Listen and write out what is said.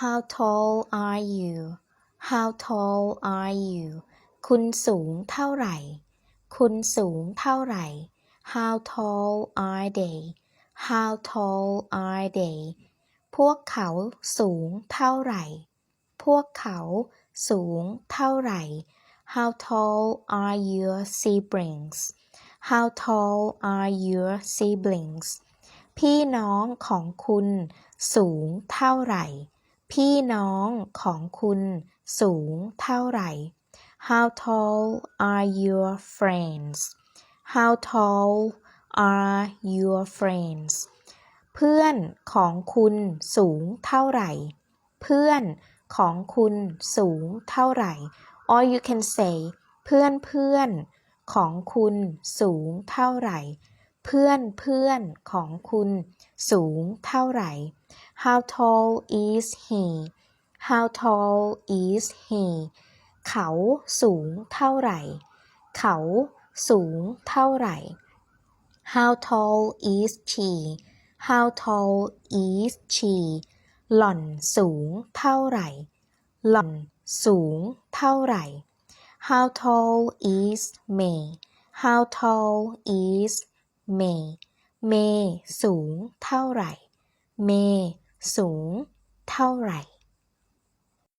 How tall are you How tall are you คุณสูงเท่าไหร่ คุณสูงเท่าไหร่ How tall are they How tall are they พวกเขาสูงเท่าไหร่ พวกเขาสูงเท่าไหร่ How tall are your siblings How tall are your siblings พี่น้องของคุณสูงเท่าไหร่ พี่น้องของคุณสูงเท่าไหร่ How tall are your friends How tall are your friends เพื่อนของคุณสูงเท่าไหร่ เพื่อนของคุณสูงเท่าไหร่ or you can say เพื่อนเพื่อนของคุณสูงเท่าไหร่ เพื่อนเพื่อนของคุณสูงเท่าไหร่ How tall is he How tall is he เขาสูงเท่าไหร่ เขาสูงเท่าไหร่ How tall is she How tall is she หล่อนสูงเท่าไหร่ หล่อนสูงเท่าไหร่ How tall is May How tall is May May สูงเท่าไหร่ May สูงเท่าไหร่